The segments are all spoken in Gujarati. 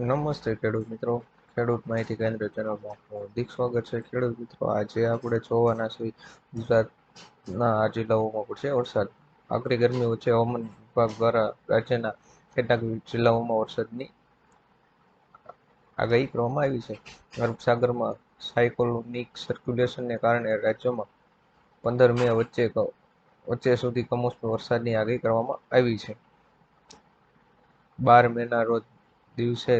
નમસ્તે ખેડૂત મિત્રો. ખેડૂત માહિતી કેન્દ્ર ચેનલમાં હાર્દિક સ્વાગત છે. ખેડૂત મિત્રો, આજે આપણે જોવાના છે ગુજરાતના જિલ્લાઓમાં પડશે વરસાદ. આકરી ગરમી વચ્ચે હવામાન વિભાગ દ્વારા રાજ્યના કેટલાક જિલ્લાઓમાં વરસાદની આગાહી કરવામાં આવી છે. અરબસાગરમાં સાગરમાં સાયક્લોનિક સર્ક્યુલેશનને કારણે રાજ્યમાં પંદર મે વચ્ચે વચ્ચે સુધી કમોસમી વરસાદની આગાહી કરવામાં આવી છે. બાર મેના રોજ દિવસે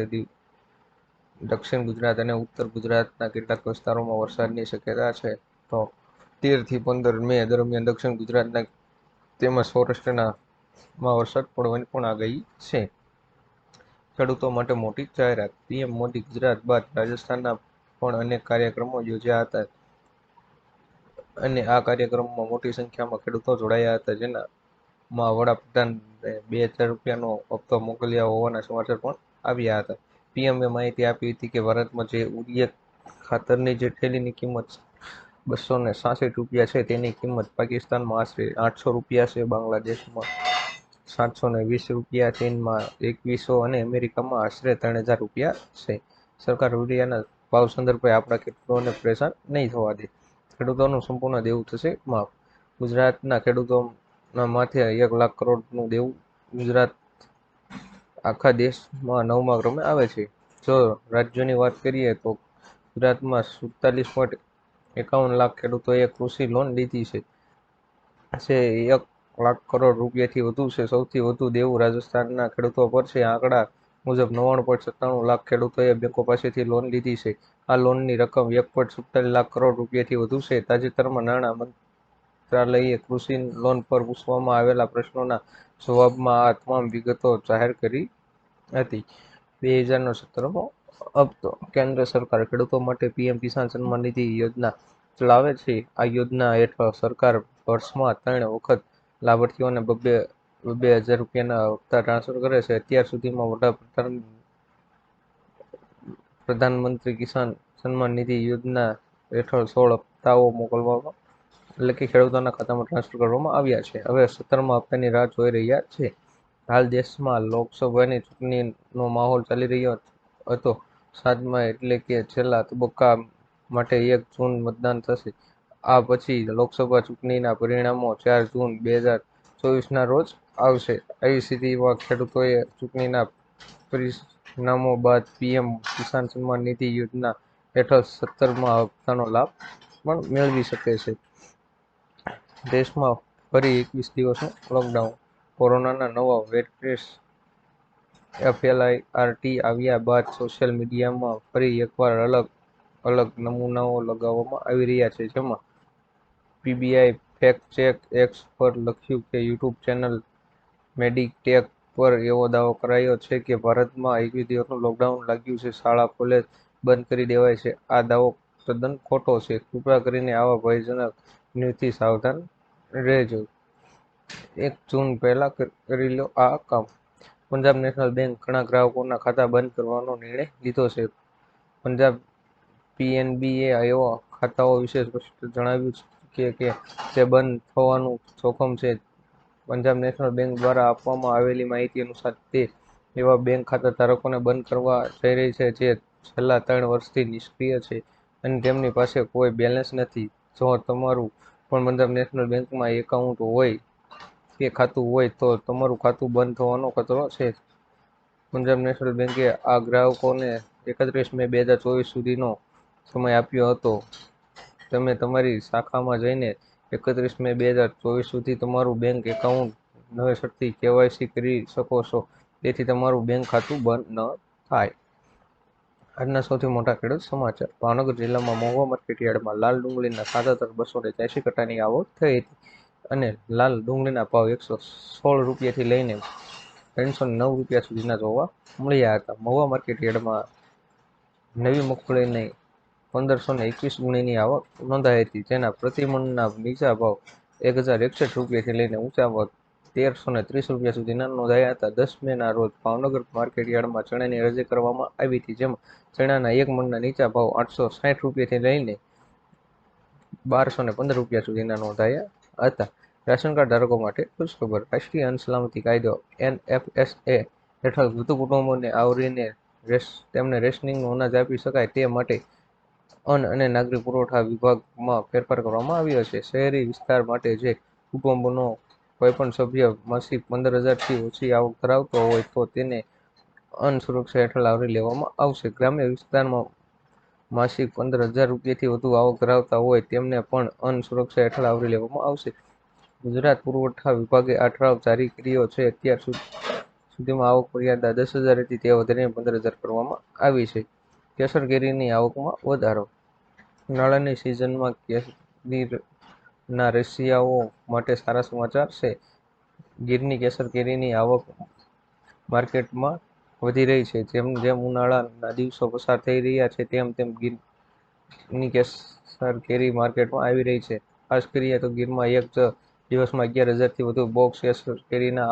દક્ષિણ ગુજરાત અને ઉત્તર ગુજરાતના કેટલાક વિસ્તારોમાં વરસાદની શક્યતા છે, તો તેરથી પંદર મે દરમિયાન દક્ષિણ ગુજરાતના તેમજ સૌરાષ્ટ્રના માં વરસાદ પડવાની પણ આગાહી છે. ખેડૂતો માટે મોટી જાહેરાત. પીએમ મોદી ગુજરાત બાદ રાજસ્થાનના પણ અનેક કાર્યક્રમો યોજ્યા હતા. અને આ કાર્યક્રમમાં મોટી સંખ્યામાં ખેડૂતો જોડાયા હતા જેના માં વડાપ્રધાન બે હજાર રૂપિયાનો હપ્તો મોકલ્યા હોવાના સમાચાર પણ આવ્યા હતા. પીએમએ માહિતી આપી હતી કે ભારતમાં જે ઉડિયા ખાતરની જે થેલીની કિંમત બસો ને સાસઠ રૂપિયા છે, તેની કિંમત પાકિસ્તાનમાં આશરે આઠસો રૂપિયા છે, બાંગ્લાદેશમાં સાતસો ને વીસ રૂપિયા, ચીનમાં એકવીસો અને અમેરિકામાં આશરે ત્રણ હજાર રૂપિયા છે. સરકાર યુરિયાના ભાવ સંદર્ભે આપણા ખેડૂતોને પરેશાન નહીં થવા દે. ખેડૂતોનું સંપૂર્ણ દેવું થશે માફ. ગુજરાતના ખેડૂતોના માથે એક લાખ કરોડનું દેવું ગુજરાત આખા દેશમાં નવમા ક્રમે આવે છે. જો રાજ્યોની વાત કરીએ તો ગુજરાતમાં સુડતાલીસ પોઈન્ટ એકાવન લાખ ખેડૂતોએ કૃષિ લોન લીધી છે. છે એક લાખ કરોડ રૂપિયાથી વધુ છે. સૌથી વધુ દેવું રાજસ્થાનના ખેડૂતો પર છે. આંકડા મુજબ નવ્વાણું પોઈન્ટ સત્તાણું લાખ ખેડૂતોએ બેંકો પાસેથી લોન લીધી છે. આ લોનની રકમ એક પોઈન્ટ સુડતાલીસ લાખ કરોડ રૂપિયાથી વધુ છે. તાજેતરમાં નાણાં મંત્રાલયે કૃષિ લોન પર પૂછવામાં આવેલા પ્રશ્નોના જવાબમાં આ તમામ વિગતો જાહેર કરી હતી. બે હજારનો સત્તરમો હપ્તો કેન્દ્ર સરકાર ખેડૂતો માટે પીએમ કિસાન સન્માન નિધિ યોજના ચલાવે છે. આ યોજના હેઠળ સરકાર વર્ષમાં ત્રણ વખત લાભાર્થીઓને બબ્બે બે હજાર રૂપિયાના હપ્તા ટ્રાન્સફર કરે છે. અત્યાર સુધીમાં વડાપ્રધાન પ્રધાનમંત્રી કિસાન સન્માન નિધિ યોજના હેઠળ સોળ હપ્તાઓ મોકલવામાં એટલે કે ખેડૂતોના ખાતામાં ટ્રાન્સફર કરવામાં આવ્યા છે. હવે સત્તરમાં હપ્તાની રાહ જોઈ રહ્યા છે. હાલ દેશમાં લોકસભાની ચૂંટણીનો માહોલ ચાલી રહ્યો હતો. સાતમાં એટલે કે છેલ્લા તબક્કા માટે એક જૂન મતદાન થશે. આ પછી લોકસભા ચૂંટણીના પરિણામો ચાર જૂન બે હજાર ચોવીસના રોજ આવશે. આવી સ્થિતિમાં ખેડૂતોએ ચૂંટણીના પરિણામો બાદ પીએમ કિસાન સન્માન નિધિ યોજના હેઠળ સત્તરમા હપ્તાનો લાભ પણ મેળવી શકે છે. દેશમાં ફરી એકવીસ દિવસનું લોકડાઉન કોરોનાના નવા વેક્ટર્સ એફએલઆઈ આરટી આવ્યા બાદ સોશિયલ મીડિયામાં ફરી એકવાર અલગ અલગ નમૂનાઓ લગાવવામાં આવી રહ્યા છે. જેમાં પીબીઆઈ ફેક ચેક એક્સ પર લખ્યું કે યુટ્યુબ ચેનલ મેડિટેક પર એવો દાવો કરાયો છે કે ભારતમાં એકવીસ દિવસનું લોકડાઉન લાગ્યું છે. શાળા કોલેજ બંધ કરી દેવાય છે. આ દાવો તદ્દન ખોટો છે. કૃપા કરીને આવા ભયજનક ન્યૂઝથી સાવધાન રહેજો. એક જૂન પહેલા કરી લો આ કામ. પંજાબ નેશનલ બેંક ઘણા ગ્રાહકોના ખાતા બંધ કરવાનો નિર્ણય લીધો છે. પંજાબ પીએનબીએ એવા ખાતાઓ વિશે સ્પષ્ટ જણાવ્યું છે કે જે બંધ થવાનું જોખમ છે. પંજાબ નેશનલ બેંક દ્વારા આપવામાં આવેલી માહિતી અનુસાર તે એવા બેંક ખાતા ધારકોને બંધ કરવા જઈ રહી છે જે છેલ્લા ત્રણ વર્ષથી નિષ્ક્રિય છે અને તેમની પાસે કોઈ બેલેન્સ નથી. જો તમારું પણ પંજાબ નેશનલ બેંકમાં એકાઉન્ટ હોય કે ખાતું હોય તો તમારું ખાતું બંધ થવાનો ખતરો છે પંજાબ નેશનલ બેંકે આ ગ્રાહકોને એકત્રીસ મે બે હજાર ચોવીસ સુધીનો સમય આપ્યો હતો. તમે તમારી શાખામાં જઈને એકત્રીસ મે બે હજાર ચોવીસ સુધી તમારું બેંક એકાઉન્ટ નવેસરથી કેવાયસી કરી શકો છો. તેથી તમારું બેંક ખાતું બંધ ન થાય. આજના સૌથી મોટા ખેડૂત સમાચાર. ભાવનગર જિલ્લામાં મહુવા માર્કેટ યાર્ડમાં લાલ ડુંગળીના સાતોતેર બસો ને ત્યાસી કટ્ટાની આવક થઈ હતી. અને લાલ ડુંગળીના ભાવ એકસો સોળ રૂપિયાથી લઈને ત્રણસો નવ રૂપિયા સુધીના જોવા મળ્યા હતા. મહુવા માર્કેટ યાર્ડમાં નવી મગફળીની પંદરસો ને એકવીસ ગુણીની આવક નોંધાઈ હતી. જેના પ્રતિમણના નીચા ભાવ એક હજાર એકસઠ રૂપિયાથી લઈને ઊંચા ભાવ તેરસો ને ત્રીસ રૂપિયા સુધીના નોંધાયા હતા. દસ મેના રોજ ભાવનગર માર્કેટ યાર્ડમાં ચણાની અરજી કરવામાં આવી હતી, જેમાં ચણાના એક મણના નીચા ભાવ આઠસો સાઠ રૂપિયાથી લઈને બારસો ને પંદર રૂપિયા સુધીના નોંધાયા હતા. રાશન કાર્ડ ધારકો માટે ખુશખબર રાષ્ટ્રીય અન્ન સલામતી કાયદો એનએફએસએ હેઠળ વધુ કુટુંબોને આવરીને રેસ, તેમને રેશનિંગનું અનાજ આપી શકાય તે માટે અન્ન અને નાગરિક પુરવઠા વિભાગમાં ફેરફાર કરવામાં આવ્યો છે. શહેરી વિસ્તાર માટે જે કુટુંબનો કોઈપણ સભ્ય માસિક પંદર હજારથી ઓછી આવક ધરાવતો હોય તો તેને અન્ન સુરક્ષા હેઠળ આવરી લેવામાં આવશે. ગ્રામ્ય વિસ્તારમાં માસિક પંદર હજાર રૂપિયાથી વધુ આવક ધરાવતા હોય તેમને પણ અન્ન સુરક્ષા હેઠળ આવરી લેવામાં આવશે. ગુજરાત પુરવઠા વિભાગે આ ઠરાવ જારી કર્યો છે. અત્યાર સુધીમાં આવક મર્યાદા દસ હજાર હતી તે વધારીને પંદર હજાર કરવામાં આવી છે. કેસર કેરીની આવકમાં વધારો. ઉનાળાની સિઝનમાં કેરીના રશિયાઓ માટે સારા સમાચાર છે. ગીરની, કેસર કેરીની આવક માર્કેટમાં વધી રહી છે. જેમ જેમ ઉનાળાના દિવસો પસાર થઈ રહ્યા છે, તેમ તેમ ગીરની, કેસર કેરી માર્કેટમાં આવી રહી છે. ખાસ કરીએ તો ગીરમાં એક દિવસમાં અગિયાર હજારથી વધુ બોક્સ કેસર કેરીના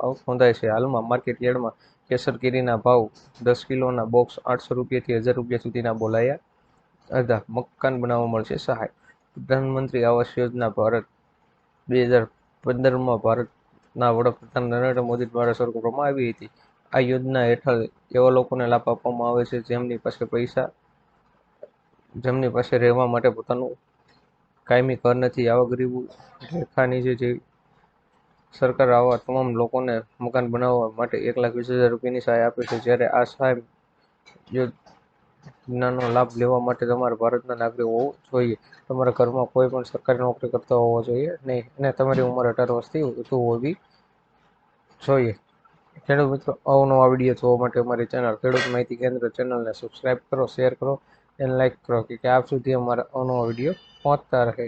આવક નોંધાય છે. હાલમાં માર્કેટ યાર્ડમાં કેસર કેરીના ભાવ દસ કિલોના બોક્સ આઠસો રૂપિયાથી હજાર રૂપિયા સુધીના બોલાયા અડધા મકાન બનાવવા મળશે સહાય. પ્રધાનમંત્રી આવાસ યોજના ભારત બે હજાર પંદરમાં ભારતના વડાપ્રધાન નરેન્દ્ર મોદી દ્વારા શરૂ કરવામાં આવી હતી. આ યોજના હેઠળ એવા લોકોને લાભ આપવામાં આવે છે જેમની પાસે પૈસા, જેમની પાસે રહેવા માટે પોતાનું કાયમી ઘર નથી. આવા ગરીબ રેખાની જે સરકાર આવા તમામ લોકોને મકાન બનાવવા માટે એક લાખ વીસ હજાર રૂપિયાની સહાય આપે છે. જ્યારે આ સહાય યોજનાનો લાભ લેવા માટે તમારે ભારતના નાગરિક હોવું જોઈએ. તમારા ઘરમાં કોઈ પણ સરકારી નોકરી કરતા હોવો જોઈએ નહીં અને તમારી ઉંમર અઢાર વર્ષથી વધુ હોવી જોઈએ. ખેડૂત મિત્રો અવનવા વીડિયો જોવા માટે અમારી ચેનલ ખેડૂત માહિતી કેન્દ્ર ચેનલને સબસ્ક્રાઈબ કરો શેર કરો અને લાઈક કરો, કે આપ સુધી અમારા અવનવા વીડિયો પહોંચતા રહે.